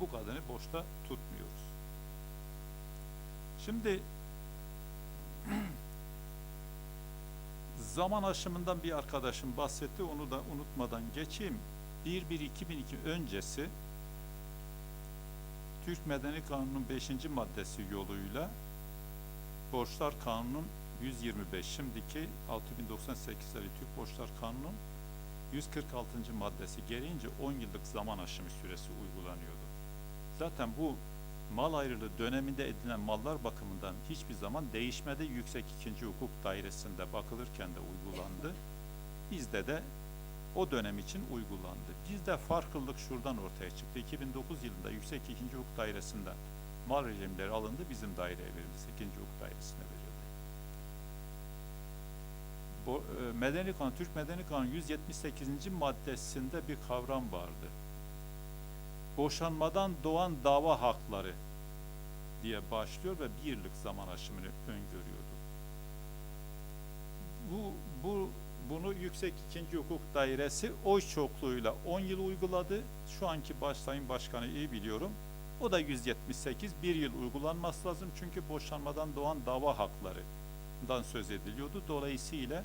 bu kadarını boşta tutmuyoruz. Şimdi zaman aşımından bir arkadaşım bahsetti. Onu da unutmadan geçeyim. 1-1-2002 öncesi Türk Medeni Kanunu'nun 5. maddesi yoluyla Borçlar Kanunu'nun 125 şimdiki 6098'leri Türk Borçlar Kanunu'nun 146. maddesi gereğince 10 yıllık zaman aşımı süresi uygulanıyordu. Zaten bu mal ayrılığı döneminde edilen mallar bakımından hiçbir zaman değişmedi. Yüksek İkinci Hukuk Dairesi'nde bakılırken de uygulandı. Bizde de o dönem için uygulandı. Bizde farklılık şuradan ortaya çıktı. 2009 yılında Yüksek İkinci Hukuk Dairesi'nden mal rejimleri alındı, bizim daireye verildi. 8. Hukuk Dairesi'ne verildi. Bu, e, Medeni Kanun, Türk Medeni Kanunu 178. maddesinde bir kavram vardı. Boşanmadan doğan dava hakları diye başlıyor ve bir yıllık zaman aşımını öngörüyordu. Bu, bu bunu Yüksek İkinci Hukuk Dairesi oy çokluğuyla 10 yıl uyguladı. Şu anki Başsayın Başkanı iyi biliyorum. O da 178, bir yıl uygulanması lazım çünkü boşanmadan doğan dava haklarından söz ediliyordu. Dolayısıyla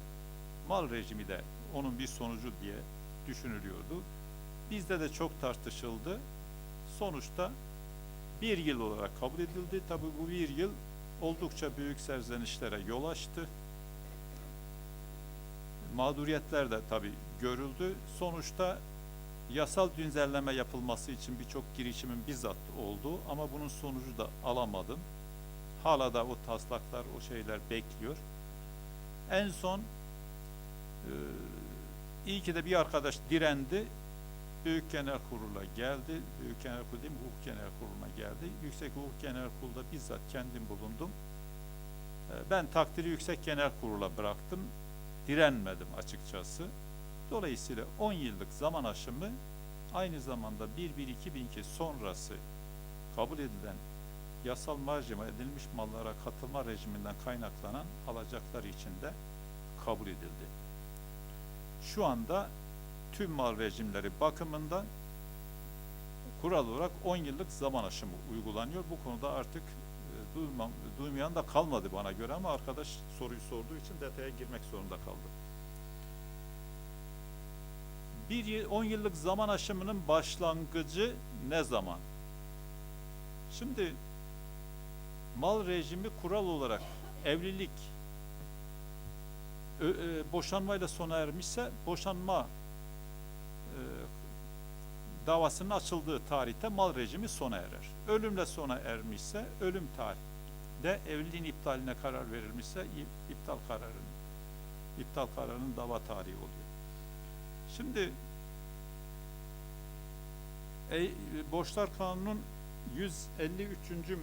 mal rejimi de onun bir sonucu diye düşünülüyordu. Bizde de çok tartışıldı. Sonuçta bir yıl olarak kabul edildi. Tabi bu bir yıl oldukça büyük serzenişlere yol açtı. Mağduriyetler de tabi görüldü. Sonuçta yasal düzenleme yapılması için birçok girişimin bizzat oldu ama bunun sonucu da alamadım. Hala da o taslaklar, o şeyler bekliyor. En son e, iyi ki de bir arkadaş direndi. Büyük Genel Kurulu'na geldi. Büyük Genel Kurulu değil mi? Hukuk Genel Kurulu'na geldi. Yüksek Hukuk Genel Kurulu'da bizzat kendim bulundum. E, Ben takdiri Yüksek Genel Kurulu'na bıraktım. Direnmedim açıkçası. Dolayısıyla 10 yıllık zaman aşımı aynı zamanda 1-1-2002 sonrası kabul edilen yasal marjime edilmiş mallara katılma rejiminden kaynaklanan alacaklar için de kabul edildi. Şu anda tüm mal rejimleri bakımından kural olarak 10 yıllık zaman aşımı uygulanıyor. Bu konuda artık e, duymayan da kalmadı bana göre ama arkadaş soruyu sorduğu için detaya girmek zorunda kaldım. Bir yıl, 10 yıllık zaman aşımının başlangıcı ne zaman? Şimdi mal rejimi kural olarak evlilik e, boşanmayla sona ermişse boşanma davasının açıldığı tarihte mal rejimi sona erer. Ölümle sona ermişse ölüm tarihinde evliliğin iptaline karar verilmişse iptal kararının iptal kararının dava tarihi oluyor. Şimdi e, Borçlar Kanunu'nun 153.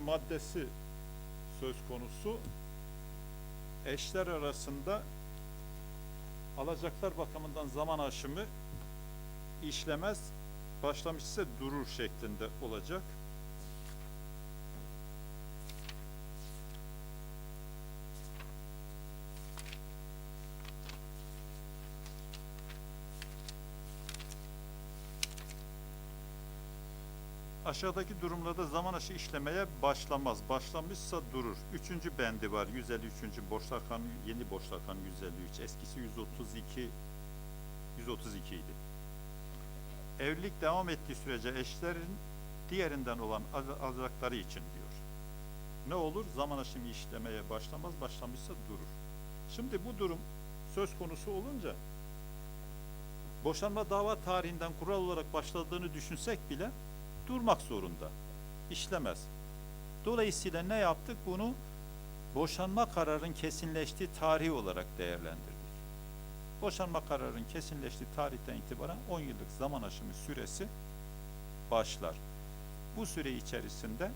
maddesi söz konusu eşler arasında alacaklar bakımından zaman aşımı işlemez, başlamışsa durur şeklinde olacak. Aşağıdaki durumlarda zaman aşı işlemeye başlamaz. Başlamışsa durur. Üçüncü bendi var. 153. Borçlar Kanunu, yeni Borçlar Kanunu 153. Eskisi 132 132 idi. Evlilik devam ettiği sürece eşlerin diğerinden olan al- alacakları için diyor. Ne olur? Zaman aşımı işlemeye başlamaz. Başlamışsa durur. Şimdi bu durum söz konusu olunca boşanma dava tarihinden kural olarak başladığını düşünsek bile durmak zorunda. İşlemez. Dolayısıyla ne yaptık? Bunu boşanma kararının kesinleştiği tarih olarak değerlendirdik. Boşanma kararının kesinleştiği tarihten itibaren 10 yıllık zaman aşımı süresi başlar. Bu süre içerisinde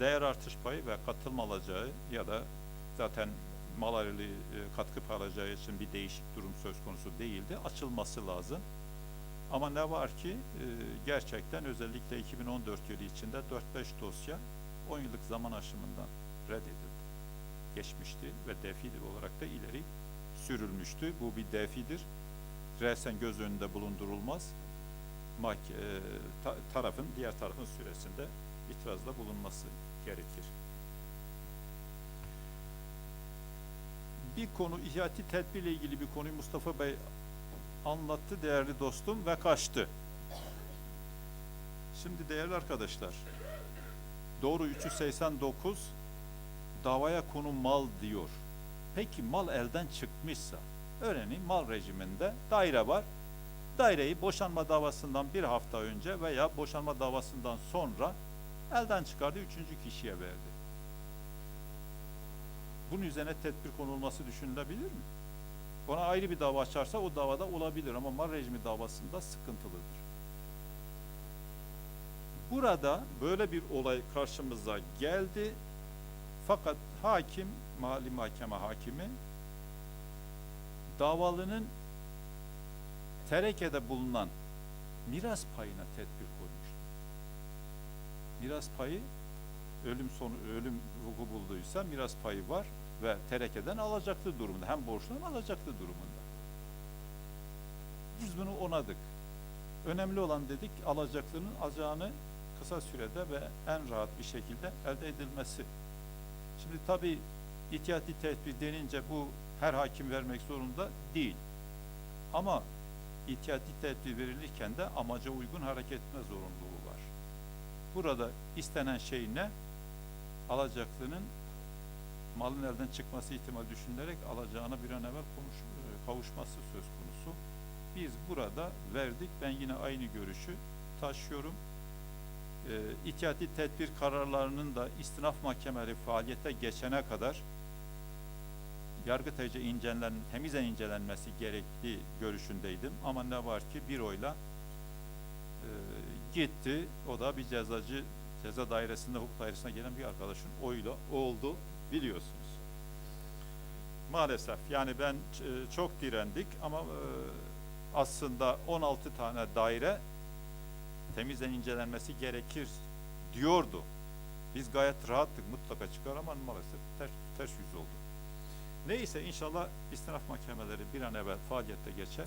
değer artış payı ve katılma alacağı ya da zaten mal e, katkı pay için bir değişik durum söz konusu değildi. Açılması lazım. Ama ne var ki e, gerçekten özellikle 2014 yılı içinde 4-5 dosya 10 yıllık zaman aşımından reddedildi. Geçmişti ve defidir olarak da ileri sürülmüştü. Bu bir defidir. Resen göz önünde bulundurulmaz. mah- e, ta- tarafın diğer tarafın süresinde itirazda bulunması gerekir. Bir konu ihyati tedbirle ilgili bir konuyu Mustafa Bey anlattı değerli dostum ve kaçtı. Şimdi değerli arkadaşlar, doğru 389 davaya konu mal diyor. Peki mal elden çıkmışsa, örneğin mal rejiminde daire var. Daireyi boşanma davasından bir hafta önce veya boşanma davasından sonra elden çıkardı, üçüncü kişiye verdi. Bunun üzerine tedbir konulması düşünülebilir mi? Ona ayrı bir dava açarsa o davada olabilir ama mal rejimi davasında sıkıntılıdır. Burada böyle bir olay karşımıza geldi. Fakat hakim, mali mahkeme hakimi davalının terekede bulunan miras payına tedbir koymuştu. Miras payı ölüm sonu ölüm vuku bulduysa miras payı var ve terekeden alacaklı durumunda. Hem borçlu hem alacaklı durumunda. Biz bunu onadık. Önemli olan dedik alacaklının alacağını kısa sürede ve en rahat bir şekilde elde edilmesi. Şimdi tabi ihtiyati tedbir denince bu her hakim vermek zorunda değil. Ama ihtiyati tedbir verilirken de amaca uygun hareket etme zorunluluğu var. Burada istenen şey ne? Alacaklının malın elden çıkması ihtimali düşünülerek alacağına bir an evvel e, kavuşması söz konusu. Biz burada verdik. Ben yine aynı görüşü taşıyorum. E, ihtiyati tedbir kararlarının da istinaf mahkemeleri faaliyete geçene kadar Yargıtay'ca incelen, temizen incelenmesi gerektiği görüşündeydim. Ama ne var ki bir oyla e, gitti. O da bir cezacı, ceza dairesinde, hukuk dairesine gelen bir arkadaşın oyla oldu biliyorsunuz. Maalesef yani ben e, çok direndik ama e, aslında 16 tane daire temizden incelenmesi gerekir diyordu. Biz gayet rahattık mutlaka çıkar ama maalesef ters, ters yüz oldu. Neyse inşallah istinaf mahkemeleri bir an evvel faaliyette geçer.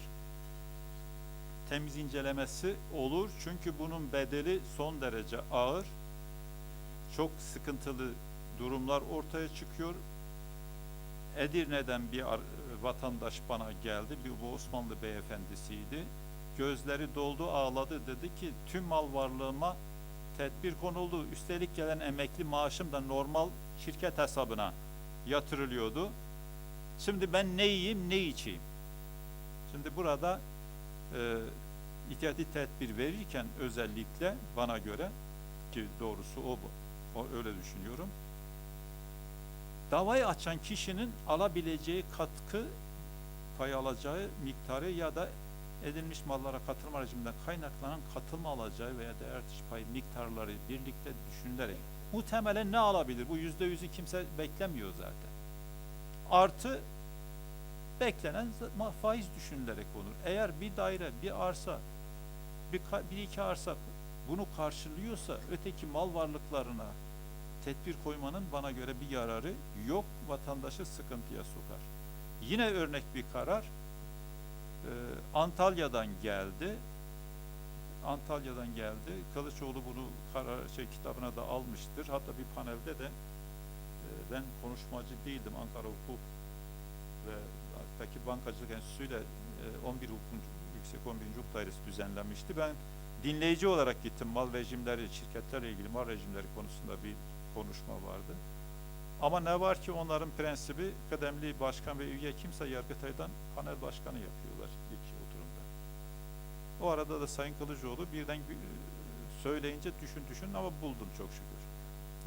Temiz incelemesi olur çünkü bunun bedeli son derece ağır. Çok sıkıntılı durumlar ortaya çıkıyor. Edirne'den bir vatandaş bana geldi. Bir bu Osmanlı beyefendisiydi. Gözleri doldu, ağladı. Dedi ki tüm mal varlığıma tedbir konuldu. Üstelik gelen emekli maaşım da normal şirket hesabına yatırılıyordu. Şimdi ben ne yiyeyim, ne içeyim? Şimdi burada e, ihtiyati tedbir verirken özellikle bana göre ki doğrusu o, bu, o öyle düşünüyorum. Davayı açan kişinin alabileceği katkı pay alacağı miktarı ya da edilmiş mallara katılma rejiminden kaynaklanan katılma alacağı veya değer artış pay miktarları birlikte düşünülerek muhtemelen ne alabilir? Bu yüzde yüzü kimse beklemiyor zaten. Artı beklenen faiz düşünülerek olur. Eğer bir daire, bir arsa, bir, bir iki arsa bunu karşılıyorsa öteki mal varlıklarına tedbir koymanın bana göre bir yararı yok. Vatandaşı sıkıntıya sokar. Yine örnek bir karar e, Antalya'dan geldi. Antalya'dan geldi. Kılıçoğlu bunu karar şey kitabına da almıştır. Hatta bir panelde de e, ben konuşmacı değildim Ankara Hukuk ve Hattaki Bankacılık Enstitüsü'yle e, 11 hukuk, Yüksek 11. Hukuk Dairesi düzenlenmişti. Ben dinleyici olarak gittim. Mal rejimleri, şirketlerle ilgili mal rejimleri konusunda bir konuşma vardı. Ama ne var ki onların prensibi kıdemli başkan ve üye kimse Yargıtay'dan panel başkanı oturumda. O arada da Sayın Kılıcıoğlu birden söyleyince düşün düşün ama buldum çok şükür.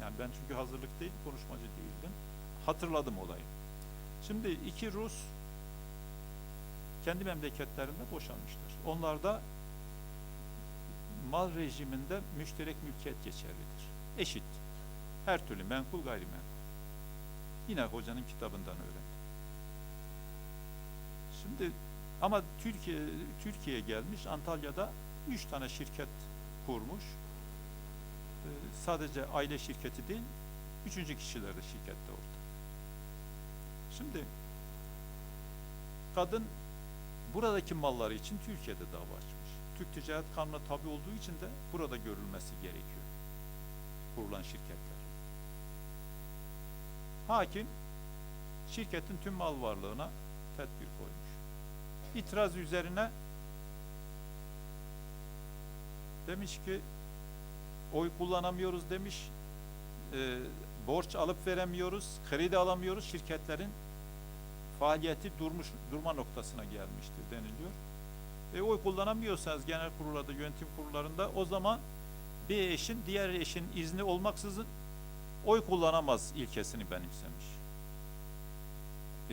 Yani ben çünkü hazırlık değil, konuşmacı değildim. Hatırladım olayı. Şimdi iki Rus kendi memleketlerinde boşanmışlar. Onlarda mal rejiminde müşterek mülkiyet geçerlidir. Eşit. Her türlü menkul gayrimenkul. Yine hocanın kitabından öğrendim. Şimdi ama Türkiye Türkiye'ye gelmiş Antalya'da üç tane şirket kurmuş. Ee, sadece aile şirketi değil, üçüncü kişiler de şirkette orada. Şimdi kadın buradaki malları için Türkiye'de dava açmış. Türk Ticaret Kanunu'na tabi olduğu için de burada görülmesi gerekiyor. Kurulan şirketler. Hakim şirketin tüm mal varlığına tedbir koymuş. İtiraz üzerine demiş ki oy kullanamıyoruz demiş. E, borç alıp veremiyoruz, kredi alamıyoruz. Şirketlerin faaliyeti durmuş durma noktasına gelmiştir deniliyor. E, oy kullanamıyorsanız genel kurullarda, yönetim kurullarında o zaman bir eşin diğer eşin izni olmaksızın oy kullanamaz ilkesini benimsemiş.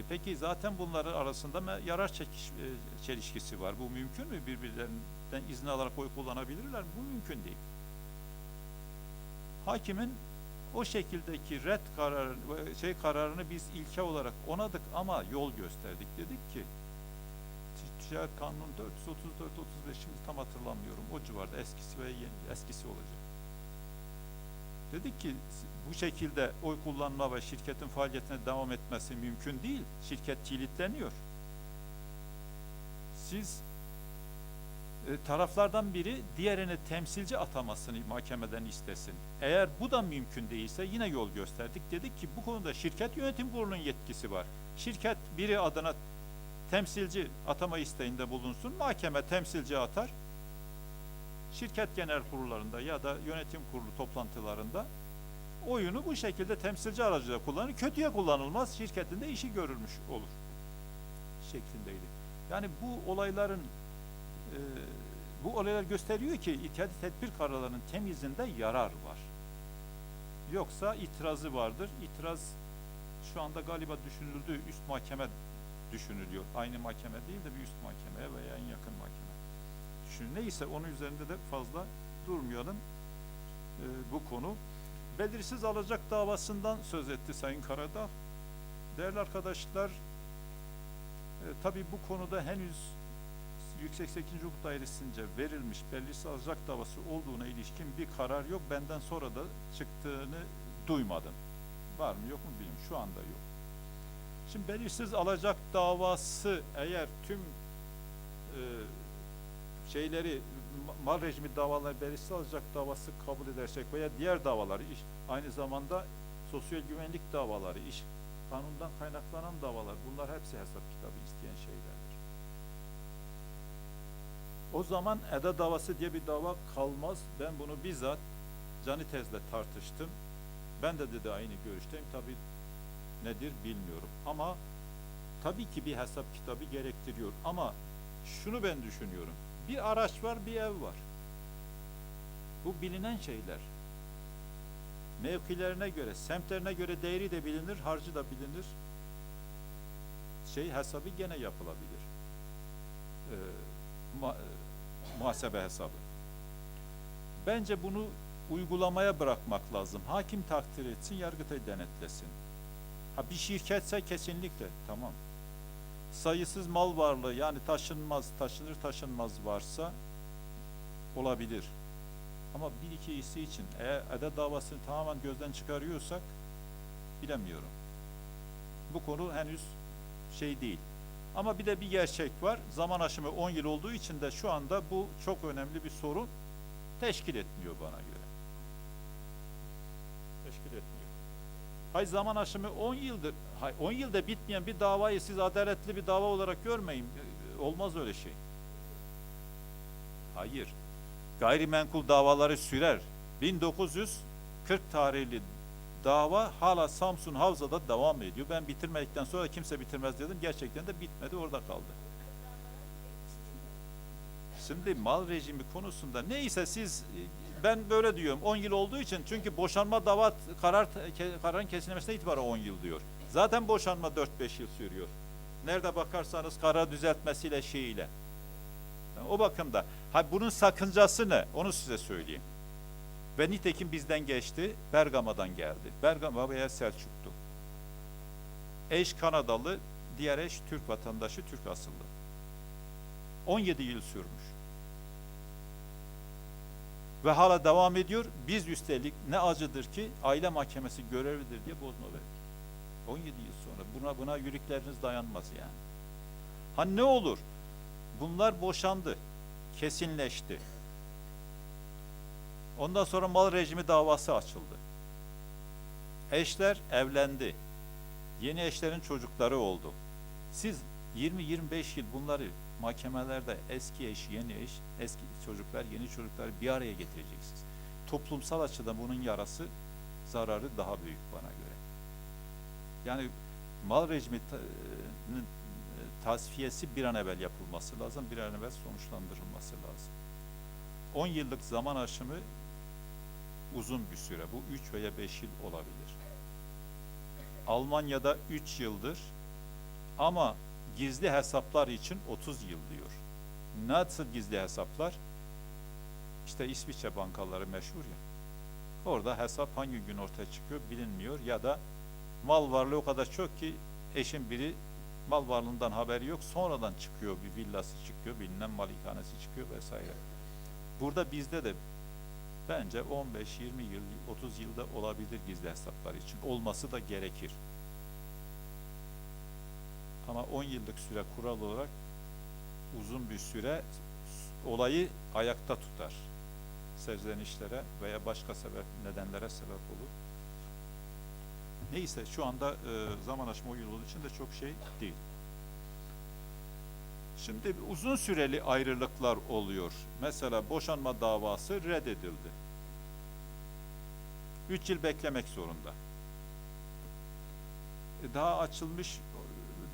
E peki zaten bunların arasında yarar çekiş, e, çelişkisi var. Bu mümkün mü? Birbirlerinden izin alarak oy kullanabilirler mi? Bu mümkün değil. Hakimin o şekildeki red kararı, şey kararını biz ilke olarak onadık ama yol gösterdik. Dedik ki Ti- Ticaret Kanunu 434 35 şimdi tam hatırlamıyorum. O civarda eskisi ve yeni, eskisi olacak. Dedik ki bu şekilde oy kullanma ve şirketin faaliyetine devam etmesi mümkün değil. Şirket kilitleniyor. Siz e, taraflardan biri diğerini temsilci atamasını mahkemeden istesin. Eğer bu da mümkün değilse yine yol gösterdik. Dedik ki bu konuda şirket yönetim kurulunun yetkisi var. Şirket biri adına temsilci atama isteğinde bulunsun. Mahkeme temsilci atar. Şirket genel kurullarında ya da yönetim kurulu toplantılarında oyunu bu şekilde temsilci aracıyla kullanır. Kötüye kullanılmaz. Şirketin de işi görülmüş olur. Şeklindeydi. Yani bu olayların e, bu olaylar gösteriyor ki ihtiyati tedbir kararlarının temizinde yarar var. Yoksa itirazı vardır. İtiraz şu anda galiba düşünüldüğü üst mahkeme düşünülüyor. Aynı mahkeme değil de bir üst mahkemeye veya en yakın mahkeme. Düşün. Neyse onun üzerinde de fazla durmayalım e, bu konu. Belirsiz alacak davasından söz etti Sayın Karadağ. Değerli arkadaşlar, e, tabii bu konuda henüz Yüksek 8. Hukuk Dairesi'nce verilmiş belirsiz alacak davası olduğuna ilişkin bir karar yok. Benden sonra da çıktığını duymadım. Var mı yok mu bilmiyorum. Şu anda yok. Şimdi belirsiz alacak davası eğer tüm e, şeyleri ma- mal rejimi davaları belirsiz alacak davası kabul edersek veya diğer davaları iş, aynı zamanda sosyal güvenlik davaları, iş kanundan kaynaklanan davalar bunlar hepsi hesap kitabı isteyen şeylerdir. O zaman eda davası diye bir dava kalmaz. Ben bunu bizzat Cani Tez'le tartıştım. Ben de dedi aynı görüşteyim. Tabii nedir bilmiyorum. Ama tabii ki bir hesap kitabı gerektiriyor. Ama şunu ben düşünüyorum. Bir araç var, bir ev var. Bu bilinen şeyler. Mevkilerine göre, semtlerine göre değeri de bilinir, harcı da bilinir. Şey hesabı gene yapılabilir. Ee, ma- e, muhasebe hesabı. Bence bunu uygulamaya bırakmak lazım. Hakim takdir etsin, Yargıtay denetlesin. Ha bir şirketse kesinlikle tamam. Sayısız mal varlığı yani taşınmaz, taşınır taşınmaz varsa olabilir. Ama bir iki hissi için eğer eda davasını tamamen gözden çıkarıyorsak bilemiyorum. Bu konu henüz şey değil. Ama bir de bir gerçek var. Zaman aşımı 10 yıl olduğu için de şu anda bu çok önemli bir sorun teşkil etmiyor bana göre. Teşkil etmiyor. Hay zaman aşımı 10 yıldır, hay 10 yılda bitmeyen bir davayı siz adaletli bir dava olarak görmeyin. Olmaz öyle şey. Hayır. Gayrimenkul davaları sürer. 1940 tarihli dava hala Samsun Havza'da devam ediyor. Ben bitirmedikten sonra kimse bitirmez dedim. Gerçekten de bitmedi, orada kaldı. Şimdi mal rejimi konusunda neyse siz ben böyle diyorum 10 yıl olduğu için çünkü boşanma dava karar kararın kesilmesine itibaren 10 yıl diyor. Zaten boşanma 4-5 yıl sürüyor. Nerede bakarsanız karar düzeltmesiyle şeyiyle. O bakımda ha bunun sakıncası ne? Onu size söyleyeyim. Ve nitekim bizden geçti, Bergama'dan geldi. Bergama veya Selçuk'tu. Eş Kanadalı, diğer eş Türk vatandaşı, Türk asıllı. 17 yıl sürmüş. Ve hala devam ediyor. Biz üstelik ne acıdır ki aile mahkemesi görevlidir diye bozma verdik. 17 yıl sonra. Buna buna yürekleriniz dayanmaz yani. Ha ne olur? Bunlar boşandı. kesinleşti. Ondan sonra mal rejimi davası açıldı. Eşler evlendi. Yeni eşlerin çocukları oldu. Siz 20-25 yıl bunları mahkemelerde eski eş, yeni eş, eski çocuklar, yeni çocukları bir araya getireceksiniz. Toplumsal açıdan bunun yarası, zararı daha büyük bana göre. Yani mal rejimi ta- nin, e, tasfiyesi bir an evvel yapılması lazım, bir an evvel sonuçlandırılması lazım. 10 yıllık zaman aşımı uzun bir süre. Bu 3 veya 5 yıl olabilir. Almanya'da 3 yıldır ama gizli hesaplar için 30 yıl diyor. Nasıl gizli hesaplar? İşte İsviçre bankaları meşhur ya. Orada hesap hangi gün ortaya çıkıyor bilinmiyor ya da mal varlığı o kadar çok ki eşin biri mal varlığından haberi yok. Sonradan çıkıyor bir villası çıkıyor, bilinen malikanesi çıkıyor vesaire. Burada bizde de bence 15, 20 yıl, 30 yılda olabilir gizli hesaplar için. Olması da gerekir. Ama 10 yıllık süre kural olarak uzun bir süre olayı ayakta tutar. Serzenişlere veya başka sebep nedenlere sebep olur. Neyse şu anda e, zaman aşma 10 yıl olduğu için de çok şey değil. Şimdi uzun süreli ayrılıklar oluyor. Mesela boşanma davası reddedildi. 3 yıl beklemek zorunda. E, Daha açılmış,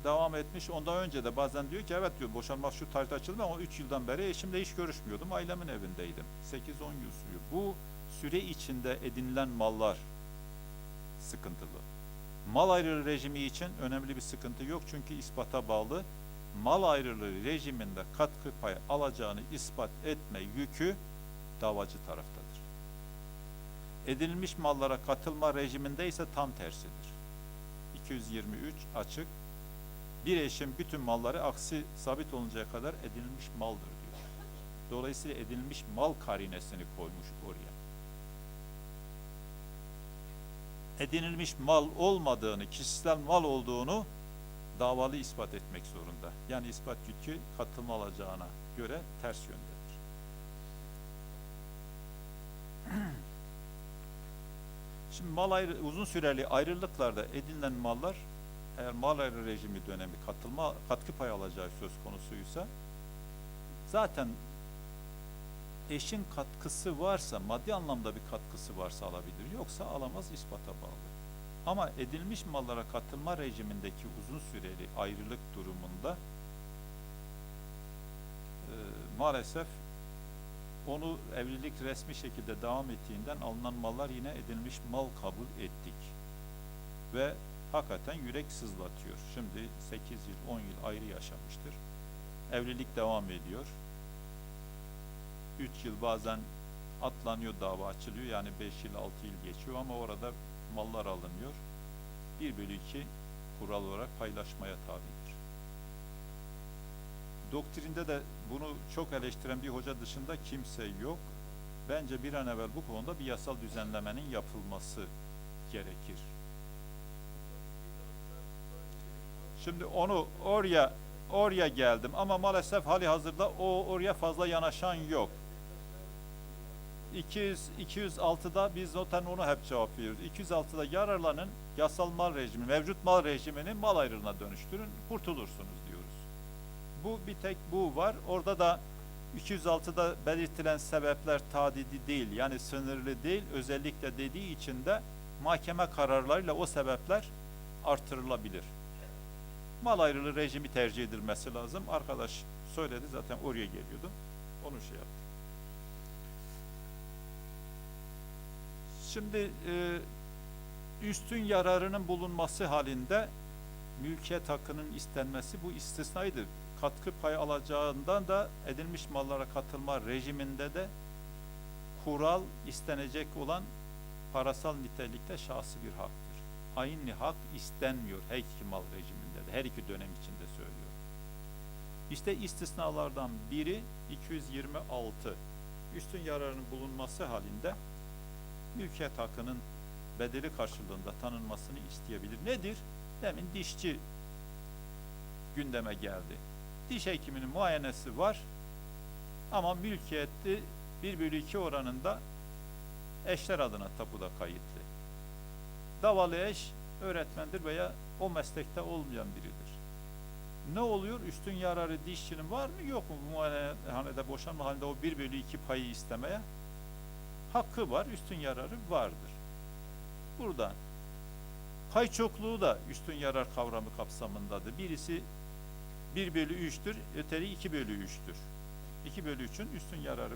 devam etmiş. Ondan önce de bazen diyor ki evet diyor boşanmak şu tarihte açıldı ama 3 yıldan beri eşimle hiç görüşmüyordum. Ailemin evindeydim. 8-10 yıl sürüyor. Bu süre içinde edinilen mallar sıkıntılı. Mal ayrılığı rejimi için önemli bir sıkıntı yok çünkü ispata bağlı. Mal ayrılığı rejiminde katkı payı alacağını ispat etme yükü davacı taraftadır. Edinilmiş mallara katılma rejiminde ise tam tersidir. 223 açık. Bir eşin bütün malları aksi sabit oluncaya kadar edinilmiş maldır diyor. Dolayısıyla edinilmiş mal karinesini koymuş oraya. edinilmiş mal olmadığını, kişisel mal olduğunu davalı ispat etmek zorunda. Yani ispat yükü katılma alacağına göre ters yöndedir. Şimdi mal ayrı, uzun süreli ayrılıklarda edinilen mallar eğer ayrı rejimi dönemi katılma katkı payı alacağı söz konusuysa zaten eşin katkısı varsa, maddi anlamda bir katkısı varsa alabilir. Yoksa alamaz ispata bağlı. Ama edilmiş mallara katılma rejimindeki uzun süreli ayrılık durumunda e, maalesef onu evlilik resmi şekilde devam ettiğinden alınan mallar yine edilmiş mal kabul ettik. Ve hakikaten yürek sızlatıyor. Şimdi 8 yıl, 10 yıl ayrı yaşamıştır. Evlilik devam ediyor. 3 yıl bazen atlanıyor dava açılıyor yani 5 yıl 6 yıl geçiyor ama orada mallar alınıyor. 1 bölü 2 kural olarak paylaşmaya tabidir. Doktrinde de bunu çok eleştiren bir hoca dışında kimse yok. Bence bir an evvel bu konuda bir yasal düzenlemenin yapılması gerekir. Şimdi onu oraya oraya geldim ama maalesef hali hazırda o oraya fazla yanaşan yok. 200 206'da biz zaten onu hep cevap veriyoruz. 206'da yararlanın yasal mal rejimi, mevcut mal rejimini mal ayrılığına dönüştürün, kurtulursunuz diyoruz. Bu bir tek bu var. Orada da 206'da belirtilen sebepler tadidi değil, yani sınırlı değil, özellikle dediği için de mahkeme kararlarıyla o sebepler artırılabilir. Mal ayrılığı rejimi tercih edilmesi lazım. Arkadaş söyledi zaten oraya geliyordu. Onu şey yaptı. Şimdi e, üstün yararının bulunması halinde mülkiyet hakkının istenmesi bu istisnaydı. Katkı payı alacağından da edilmiş mallara katılma rejiminde de kural istenecek olan parasal nitelikte şahsi bir haktır. Aynı hak istenmiyor iki mal rejiminde de, her iki dönem içinde söylüyor. İşte istisnalardan biri 226. Üstün yararının bulunması halinde mülkiyet hakkının bedeli karşılığında tanınmasını isteyebilir. Nedir? Demin dişçi gündeme geldi. Diş hekiminin muayenesi var. Ama mülkiyeti 1 bölü 2 oranında eşler adına tapuda kayıtlı. Davalı eş öğretmendir veya o meslekte olmayan biridir. Ne oluyor? Üstün yararı dişçinin var mı yok mu? Bu muayenehanede boşanma halinde o 1 bölü 2 payı istemeye hakkı var. Üstün yararı vardır. Burada pay çokluğu da üstün yarar kavramı kapsamındadır. Birisi 1 bölü 3'tür, öteri 2 bölü 3'tür. 2 bölü 3'ün üstün yararı var.